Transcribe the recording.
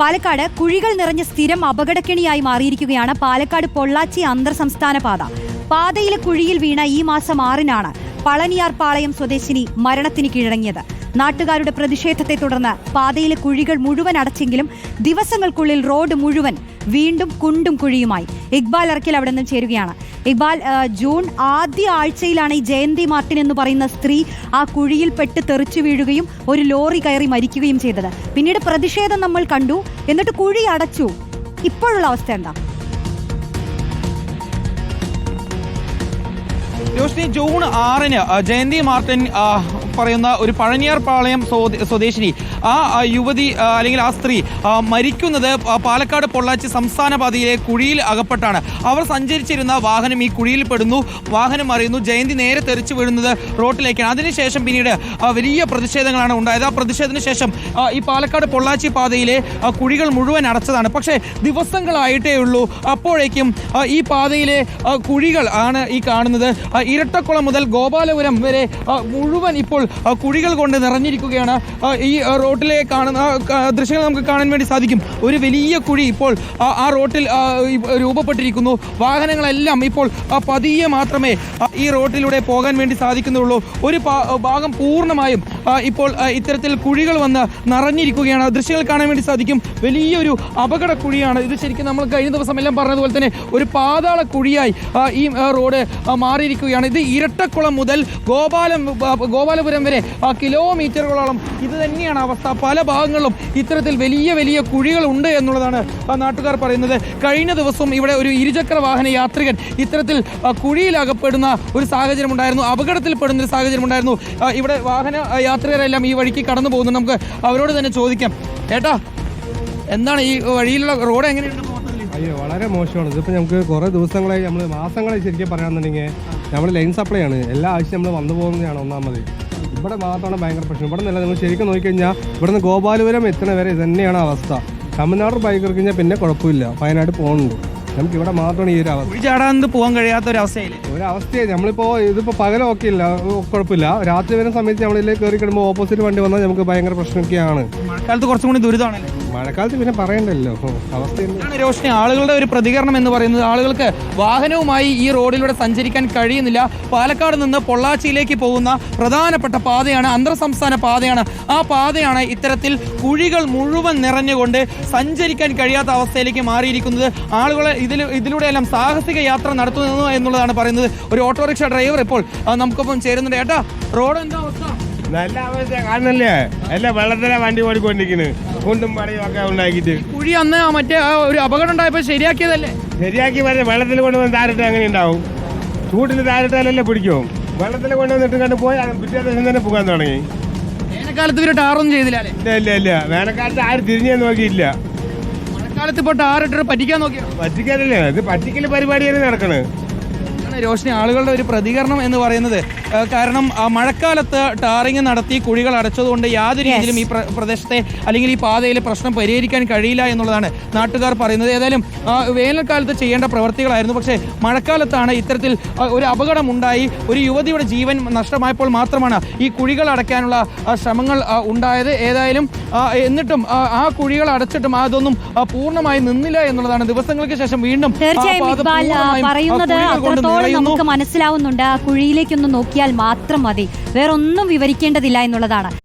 പാലക്കാട് കുഴികൾ നിറഞ്ഞ സ്ഥിരം അപകടക്കെണിയായി മാറിയിരിക്കുകയാണ് പാലക്കാട് പൊള്ളാച്ചി അന്തർ സംസ്ഥാന പാത. പാതയിലെ കുഴിയിൽ വീണ ഈ മാസം ആറിനാണ് പളനിയാർ പാളയം സ്വദേശിനി മരണത്തിന് കീഴടങ്ങിയത്. നാട്ടുകാരുടെ പ്രതിഷേധത്തെ തുടർന്ന് പാതയിലെ കുഴികൾ മുഴുവൻ അടച്ചെങ്കിലും ദിവസങ്ങൾക്കുള്ളിൽ റോഡ് മുഴുവൻ വീണ്ടും കുണ്ടും കുഴിയുമായി. ഇക്ബാൽ ഇറക്കിൽ അവിടെ നിന്ന് ചേരുകയാണ്. ഇക്ബാൽ ജൂൺ ആദ്യ ആഴ്ചയിലാണ് ഈ ജയന്തി മാർട്ടിൻ എന്ന് പറയുന്ന സ്ത്രീ ആ കുഴിയിൽ പെട്ട് തെറിച്ചു വീഴുകയും ഒരു ലോറി കയറി മരിക്കുകയും ചെയ്തത്. പിന്നീട് പ്രതിഷേധം നമ്മൾ കണ്ടു. എന്നിട്ട് കുഴി അടച്ചു. ഇപ്പോഴുള്ള അവസ്ഥ എന്താ? രോഷിനി ജൂൺ ആറിന് ജയന്തി മാർട്ടിൻ പറയുന്ന ഒരു പഴനിയാർ പാളയം സ്വദേ- സ്വദേശിനി ആ യുവതി അല്ലെങ്കിൽ ആ സ്ത്രീ മരിക്കുന്നത് പാലക്കാട് പൊള്ളാച്ചി സംസ്ഥാന പാതയിലെ കുഴിയിൽ അകപ്പെട്ടാണ്. അവർ സഞ്ചരിച്ചിരുന്ന വാഹനം ഈ കുഴിയിൽ പെടുന്നു. വാഹനം അറിയുന്നു. ജയന്തി നേരെ തെറിച്ചു വീഴുന്നത് റോട്ടിലേക്കാണ്. അതിനുശേഷം പിന്നീട് വലിയ പ്രതിഷേധങ്ങളാണ് ഉണ്ടായത്. ആ പ്രതിഷേധത്തിന് ശേഷം ഈ പാലക്കാട് പൊള്ളാച്ചി പാതയിലെ കുഴികൾ മുഴുവൻ അടച്ചതാണ്. പക്ഷേ ദിവസങ്ങളായിട്ടേ ഉള്ളൂ അപ്പോഴേക്കും ഈ പാതയിലെ കുഴികൾ ആണ് ഈ കാണുന്നത്. ഇരട്ടക്കുളം മുതൽ ഗോപാലപുരം വരെ മുഴുവൻ ഇപ്പോൾ കുഴികൾ കൊണ്ട് നിറഞ്ഞിരിക്കുകയാണ്. ഈ റോട്ടിലെ കാണുന്ന ദൃശ്യങ്ങൾ നമുക്ക് കാണാൻ വേണ്ടി സാധിക്കും. ഒരു വലിയ കുഴി ഇപ്പോൾ ആ, റോട്ടിൽ രൂപപ്പെട്ടിരിക്കുന്നു. വാഹനങ്ങളെല്ലാം ഇപ്പോൾ പതിയെ മാത്രമേ ഈ റോട്ടിലൂടെ പോകാൻ വേണ്ടി സാധിക്കുന്നുള്ളൂ. ഒരു ഭാഗം പൂർണമായും ഇപ്പോൾ ഇത്തരത്തിൽ കുഴികൾ വന്ന് നിറഞ്ഞിരിക്കുകയാണ്. ദൃശ്യങ്ങൾ കാണാൻ വേണ്ടി സാധിക്കും. വലിയൊരു അപകട കുഴിയാണ് ഇത്. ശരിക്കും നമ്മൾ കഴിഞ്ഞ ദിവസം എല്ലാം പറഞ്ഞതുപോലെ തന്നെ ഒരു പാതാള കുഴിയായി ഈ റോഡ് ആ, മാറിയിരിക്കുകയാണ് ഇത് ഇരട്ടക്കുളം മുതൽ ഗോപാലം ഗോപാലപുരം വരെ കിലോമീറ്ററുകളോളം. ഇത് തന്നെയാണ് അവസ്ഥ. പല ഭാഗങ്ങളിലും ഇത്തരത്തിൽ വലിയ വലിയ കുഴികൾ ഉണ്ട് എന്നുള്ളതാണ് നാട്ടുകാർ പറയുന്നത്. കഴിഞ്ഞ ദിവസം ഇവിടെ ഒരു ഇരുചക്ര വാഹന യാത്രികൻ ഇത്തരത്തിൽ കുഴിയിലകപ്പെടുന്ന ഒരു സാഹചര്യം ഉണ്ടായിരുന്നു അപകടത്തിൽപ്പെടുന്ന ഒരു സാഹചര്യം ഉണ്ടായിരുന്നു ഇവിടെ വാഹന യാത്രികരെല്ലാം ഈ വഴിക്ക് കടന്നു പോകുന്നു. നമുക്ക് അവരോട് തന്നെ ചോദിക്കാം. ഏട്ടാ എന്താണ് ഈ വഴിയിലുള്ള റോഡ് എങ്ങനെയുണ്ട്? അയ്യോ വളരെ മോശമാണ്. ഇതിപ്പോൾ നമുക്ക് കുറേ ദിവസങ്ങളായി നമ്മൾ മാസങ്ങളായി ശരിക്കും പറയുകയാണെന്നുണ്ടെങ്കിൽ നമ്മൾ ലൈൻ സപ്ലൈ ആണ്. എല്ലാ ആഴ്ചയും നമ്മൾ വന്നു പോകുന്നതാണ് ഒന്നാമത് ഇവിടെ മാത്രമാണ് ഭയങ്കര പ്രശ്നം. ഇവിടെ നിന്നല്ല നിങ്ങൾ ശരിക്കും നോക്കിക്കഴിഞ്ഞാൽ ഇവിടുന്ന് ഗോപാലപുരം എത്തണ വരെ തന്നെയാണ് അവസ്ഥ. തമിഴ്നാട് ബൈക്ക് കഴിഞ്ഞാൽ പിന്നെ കുഴപ്പമില്ല. വയനാട് പോകുന്നുണ്ട് നമുക്ക് ഇവിടെ മാത്രമാണ് ഈ ഒരു അവസ്ഥ. ചാടാൻ പോകാൻ കഴിയാത്ത ഒരു അവസ്ഥയില്ല ഒരു അവസ്ഥയാണ് നമ്മളിപ്പോൾ ഇതിപ്പോൾ പകലൊക്കെ ഇല്ല കുഴപ്പമില്ല. രാത്രി വരുന്ന സമയത്ത് നമ്മളിലേക്ക് കയറി കിടുമ്പോൾ ഓപ്പോസിറ്റ് വണ്ടി വന്നാൽ നമുക്ക് ഭയങ്കര പ്രശ്നമൊക്കെയാണ്. മഴക്കാലത്ത് കുറച്ചും കൂടി ദുരിതമാണല്ലേ? മഴക്കാലത്ത് പിന്നെ പറയണ്ടല്ലോ. അവസ്ഥ ഇതാണ് രോഷിനി ആളുകളുടെ ഒരു പ്രതികരണം എന്ന് പറയുന്നത് ആളുകൾക്ക് വാഹനവുമായി ഈ റോഡിലൂടെ സഞ്ചരിക്കാൻ കഴിയുന്നില്ല. പാലക്കാട് നിന്ന് പൊള്ളാച്ചിയിലേക്ക് പോകുന്ന പ്രധാനപ്പെട്ട പാതയാണ് അന്തർ സംസ്ഥാന പാതയാണ്. ആ പാതയാണ് ഇത്തരത്തിൽ കുഴികൾ മുഴുവൻ നിറഞ്ഞുകൊണ്ട് സഞ്ചരിക്കാൻ കഴിയാത്ത അവസ്ഥയിലേക്ക് മാറിയിരിക്കുന്നത്. ആളുകളെ ഇതിൽ ഇതിലൂടെയെല്ലാം സാഹസിക യാത്ര നടത്തുന്നു എന്നുള്ളതാണ് പറയുന്നത് ഒരു ഓട്ടോറിക്ഷ ഡ്രൈവർ ഇപ്പോൾ നമുക്കൊപ്പം ചേരുന്നുണ്ട്. ഏട്ടാ റോഡ് എന്താ അവസ്ഥ? നല്ല അവസ്ഥ കാണുന്നല്ലേ? എല്ലാം വെള്ളത്തിലെ വണ്ടി ഓടിക്കൊണ്ടിരിക്കുന്നു കുണ്ടും പടയും ഒക്കെ ഉണ്ടാക്കിയിട്ട്. കുഴി അന്ന് മറ്റേ ഒരു അപകടം ഉണ്ടായപ്പോ ശരിയാക്കിയതല്ലേ? ശരിയാക്കി വരെ വെള്ളത്തിൽ കൊണ്ടുവന്ന് താരിട്ട് അങ്ങനെ ഉണ്ടാവും? ചൂട്ടിൽ താരിട്ടാലല്ലേ പിടിക്കും. വെള്ളത്തിൽ കൊണ്ടുവന്നിട്ട് കണ്ട് പോയി പിറ്റേ ദിവസം തന്നെ പോകാൻ തുടങ്ങി. വേനൽക്കാലത്ത് ഇവർ ടാറൊന്നും ചെയ്തില്ല ഇല്ല ഇല്ല ഇല്ല. വേനൽക്കാലത്ത് ആരും തിരിഞ്ഞു നോക്കിയില്ല മഴക്കാലത്ത് ഇപ്പോൾ ടാറിട്ട് പറ്റിക്കാൻ നോക്കിയോ? പറ്റിക്കാനല്ലേ? ഇത് പറ്റിക്കൽ പരിപാടിയാണ് നടക്കണത്. രോഷിനി ആളുകളുടെ ഒരു പ്രതികരണം എന്ന് പറയുന്നത് കാരണം മഴക്കാലത്ത് ടാറിങ് നടത്തി കുഴികൾ അടച്ചതുകൊണ്ട് യാതൊരു രീതിയിലും ഈ പ്രദേശത്തെ അല്ലെങ്കിൽ ഈ പാതയിലെ പ്രശ്നം പരിഹരിക്കാൻ കഴിയില്ല എന്നുള്ളതാണ് നാട്ടുകാർ പറയുന്നത്. ഏതായാലും വേനൽക്കാലത്ത് ചെയ്യേണ്ട പ്രവൃത്തികളായിരുന്നു പക്ഷേ മഴക്കാലത്താണ് ഇത്തരത്തിൽ ഒരു അപകടം ഉണ്ടായി ഒരു യുവതിയുടെ ജീവൻ നഷ്ടമായപ്പോൾ മാത്രമാണ് ഈ കുഴികൾ അടയ്ക്കാനുള്ള ശ്രമങ്ങൾ ഉണ്ടായത്. ഏതായാലും എന്നിട്ടും ആ, കുഴികൾ അടച്ചിട്ടും അതൊന്നും പൂർണമായി നിന്നില്ല എന്നുള്ളതാണ്. ദിവസങ്ങൾക്ക് ശേഷം വീണ്ടും തീർച്ചയായും പറയുന്നത് അത്രത്തോളം. നമുക്ക് മനസ്സിലാവുന്നുണ്ട്. ആ കുഴിയിലേക്കൊന്ന് നോക്കിയാൽ മാത്രം മതി. വേറൊന്നും വിവരിക്കേണ്ടതില്ല എന്നുള്ളതാണ്.